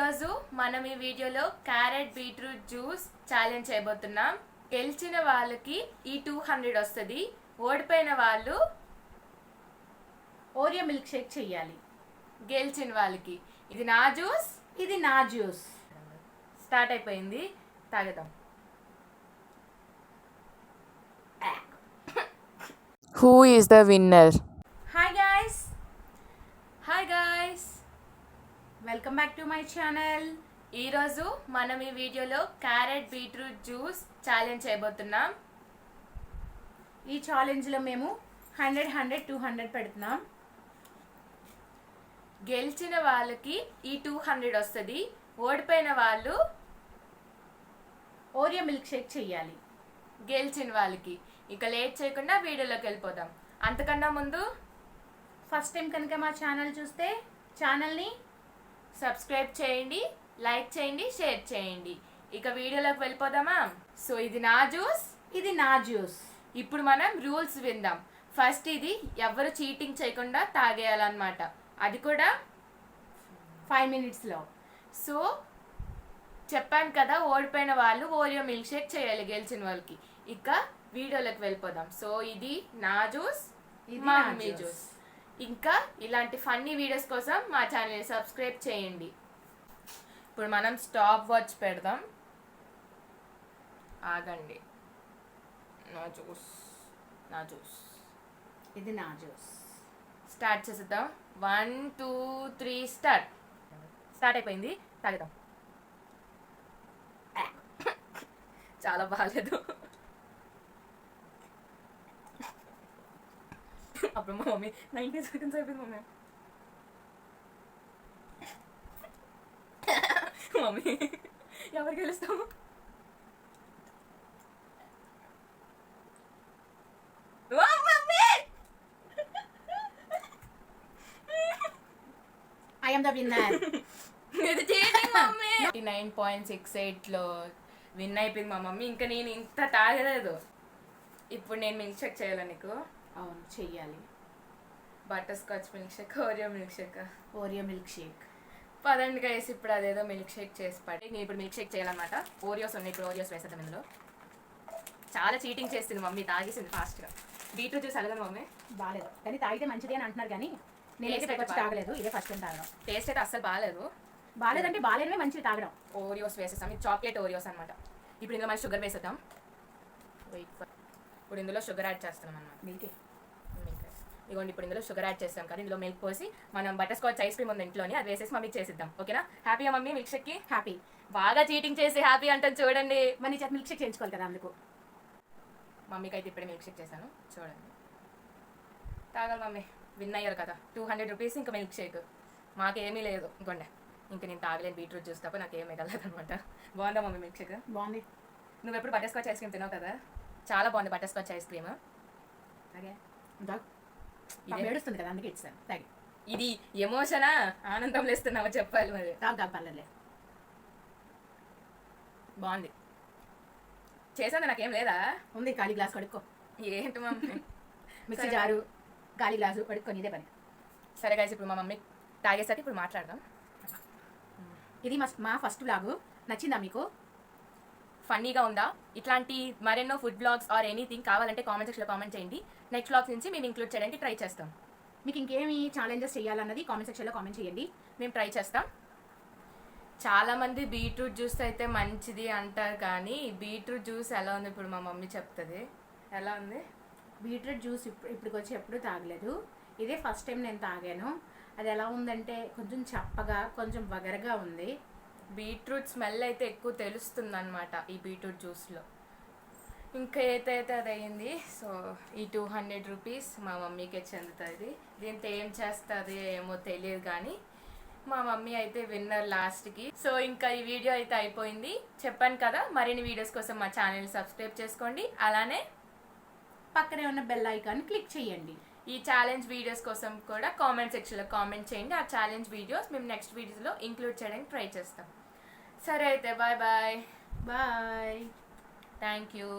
ఈరోజు మనం ఈ వీడియోలో క్యారెట్ బీట్రూట్ జ్యూస్ ఛాలెంజ్ చేయబోతున్నాం. గెలిచిన వాళ్ళకి ఈ టూ హండ్రెడ్ వస్తుంది. ఓడిపోయిన వాళ్ళు ఓరియో మిల్క్ షేక్ చెయ్యాలి. గెలిచిన వాళ్ళకి. ఇది నా జ్యూస్? ఇది నా జ్యూస్. స్టార్ట్ అయిపోయింది. తాగుదాం Who is the winner? Hi guys hi guys welcome back to my channel. ఈరోజు మనం ఈ వీడియోలో క్యారెట్ బీట్రూట్ జ్యూస్ ఛాలెంజ్ చేయబోతున్నాం. ఈ ఛాలెంజ్లో మేము హండ్రెడ్ హండ్రెడ్ టూ హండ్రెడ్ పెడుతున్నాం. గెలిచిన వాళ్ళకి ఈ టూ హండ్రెడ్ వస్తుంది. ఓడిపోయిన వాళ్ళు ఓరియో మిల్క్ షేక్ చెయ్యాలి. గెలిచిన వాళ్ళకి. ఇక లేట్ చేయకుండా వీడియోలోకి వెళ్ళిపోదాం. అంతకన్నా ముందు ఫస్ట్ టైం కనుక మా ఛానల్ చూస్తే ఛానల్ని సబ్స్క్రైబ్ చేయండి లైక్ చేయండి షేర్ చేయండి. ఇక వీడియోలోకి వెళ్ళిపోదామా? సో ఇది నా జ్యూస్. ఇది నా జ్యూస్. ఇప్పుడు మనం రూల్స్ విందాం. ఫస్ట్ ఇది ఎవరు చీటింగ్ చేయకుండా తాగేయాలన్నమాట. అది కూడా ఫైవ్ మినిట్స్లో సో చెప్పాను కదా ఓడిపోయిన వాళ్ళు ఓరియో మిల్క్ షేక్ చేయాలి గెలిచిన వాళ్ళకి. ఇక వీడియోలోకి వెళ్ళిపోదాం. సో ఇది నా జ్యూస్ ఇది మమ్మీ జ్యూస్. ఇంకా ఇలాంటి ఫన్నీ వీడియోస్ కోసం మా ఛానల్ని సబ్స్క్రైబ్ చేయండి. ఇప్పుడు మనం స్టాప్ వాచ్ పెడదాం. ఆగండి. నా జ్యూస్. నా జ్యూస్. ఇది నా జ్యూస్. స్టార్ట్ చేసేద్దాం. One two three start. Start అయిపోయింది. తాగుదాం చాలా బాగాలేదు. అప్పుడు మా మమ్మీ నైన్టీ సెకండ్స్ అయిపోయింది మమ్మీ మమ్మీ ఎవరు గెలుస్తాము ఐఎమ్ ద విన్నర్ ఇది నైన్ పాయింట్ సిక్స్ ఎయిట్లో విన్ అయిపోయింది మా మమ్మీ ఇంకా నేను ఇంత తాగలేదు. ఇప్పుడు నేను మిల్క్ షేక్ చేయాలి నీకు? అవును చెయ్యాలి. Butterscotch milkshake Oreo milkshake Oreo milkshake పదండి వేసి ఇప్పుడు అదేదో మిల్క్ షేక్ చేసి పడి నేను ఇప్పుడు మిల్క్ షేక్ చేయాలన్నమాట. ఓరియోస్ ఉన్నాయి ఇప్పుడు ఓరియోస్ వేసేద్దాం ఇందులో. చాలా చీటింగ్ చేస్తుంది మమ్మీ తాగేసింది ఫాస్ట్గా బీట్రూట్ జ్యూస్ అడగదు మమ్మీ? బాగాలేదు కానీ తాగితే మంచిది అని అంటున్నారు కానీ నేనైతే వచ్చి తాగలేదు ఇదే ఫస్ట్ టైం తాగడం. టేస్ట్ అయితే అస్సలు బాగాలేదు బాగాలేదంటే బాగాలేనివే మంచిది తాగడం. ఓరియోస్ వేసేస్తాం ఇది చాక్లెట్ ఓరియోస్ అనమాట ఇప్పుడు ఇందులో మనం షుగర్ వేసేద్దాం. వెయిట్ ఇప్పుడు ఇందులో షుగర్ యాడ్ చేస్తున్నాం అన్నమాట. ఇదిగోండి ఇప్పుడు ఇందులో షుగర్ యాడ్ చేస్తాం కదా ఇందులో మిల్క్ పోసి మనం బటర్ స్కాచ్ ఐస్ క్రీమ్ ఉంది ఇంట్లోని అది వేసేసి మమ్మీకి చేసిద్దాం ఓకేనా? హ్యాపీగా మమ్మీ మిల్క్ షేక్కి హ్యాపీ బాగా చీటింగ్ చేసి హ్యాపీ అంటాను చూడండి. మరి నీ చేత మిల్క్ షేక్ చేయించుకోవాలి కదా అందుకు. మమ్మీకి అయితే ఇప్పుడే మిల్క్ షేక్ చేశాను చూడండి. తాగాలి మమ్మీ విన్ అయ్యారు కదా. టూ హండ్రెడ్ రూపీస్ ఇంకా మిల్క్ షేక్ మాకేమీ లేదు ఇంకోండి. ఇంకా నేను తాగలేను బీట్రూట్ జ్యూస్ తప్ప నాకు ఏం మిగలేదు అనమాట బాగుందా మమ్మీ మిల్క్ షేక్ బాగుంది. నువ్వు ఎప్పుడు బటర్ స్కాచ్ ఐస్ క్రీమ్ తిన్నావు కదా? చాలా బాగుంది బటర్ స్కాచ్ ఐస్ క్రీమ్ తాగు. ఇదే. ఏడుస్తుంది కదా అందుకే ఇచ్చాను తాగి ఇది ఎమోషనా? ఆనందంలో ఇస్తున్నావా చెప్పాలి మరి. తాగు తాగు పర్లేదు బాగుంది. చేశాను నాకేం లేదా? ఉంది ఖాళీ గ్లాస్ కడుక్కో. ఏంటి మమ్మీ? మిక్సీ. జారు ఖాళీ గ్లాసు కడుక్కొని ఇదే పని. సరే గైస్ ఇప్పుడు మా మమ్మీ తాగేసరికి ఇప్పుడు మాట్లాడదాం. ఇది మా మా ఫస్ట్ బ్లాగు నచ్చిందా మీకు? ఫన్నీగా ఉందా? ఇట్లాంటి మరెన్నో ఫుడ్ బ్లాగ్స్ ఆర్ ఎనీథింగ్ కావాలంటే కామెంట్ సెక్షన్లో కామెంట్ చేయండి. నెక్స్ట్ బ్లాగ్స్ నుంచి మేము ఇంక్లూడ్ చేయడానికి ట్రై చేస్తాం. మీకు ఇంకేమి ఛాలెంజెస్ చేయాలన్నది కామెంట్ సెక్షన్లో కామెంట్ చేయండి. మేము ట్రై చేస్తాం. చాలామంది బీట్రూట్ జ్యూస్ అయితే మంచిది అంటారు కానీ బీట్రూట్ జ్యూస్ ఎలా ఉంది ఇప్పుడు మా మమ్మీ చెప్తుంది? ఎలా ఉంది? బీట్రూట్ జ్యూస్ ఇప్పుడు ఇప్పటికి వచ్చి ఎప్పుడు తాగలేదు. ఇదే ఫస్ట్ టైం నేను తాగాను. అది ఎలా ఉందంటే కొంచెం చప్పగా కొంచెం వగరగా ఉంది. బీట్రూట్ స్మెల్ అయితే ఎక్కువ తెలుస్తుంది అనమాట ఈ బీట్రూట్ జ్యూస్లో. ఇంకా ఏదైతే అది అయ్యింది సో ఈ టూ హండ్రెడ్ రూపీస్ మా మమ్మీకే చెందుతుంది దీంతో ఏం చేస్తుంది ఏమో తెలియదు కానీ మా మమ్మీ అయితే విన్నర్ లాస్ట్కి. సో ఇంకా ఈ వీడియో అయితే అయిపోయింది. చెప్పాను కదా మరిన్ని వీడియోస్ కోసం మా ఛానల్ సబ్స్క్రైబ్ చేసుకోండి. అలానే పక్కనే ఉన్న బెల్ ఐకాన్ క్లిక్ చేయండి. ఈ ఛాలెంజ్ వీడియోస్ కోసం కూడా కామెంట్ సెక్షన్లో కామెంట్ చేయండి. ఆ ఛాలెంజ్ వీడియోస్ మేము నెక్స్ట్ వీడియోస్లో ఇంక్లూడ్ చేయడానికి ట్రై చేస్తాం. సరే అయితే bye bye bye thank you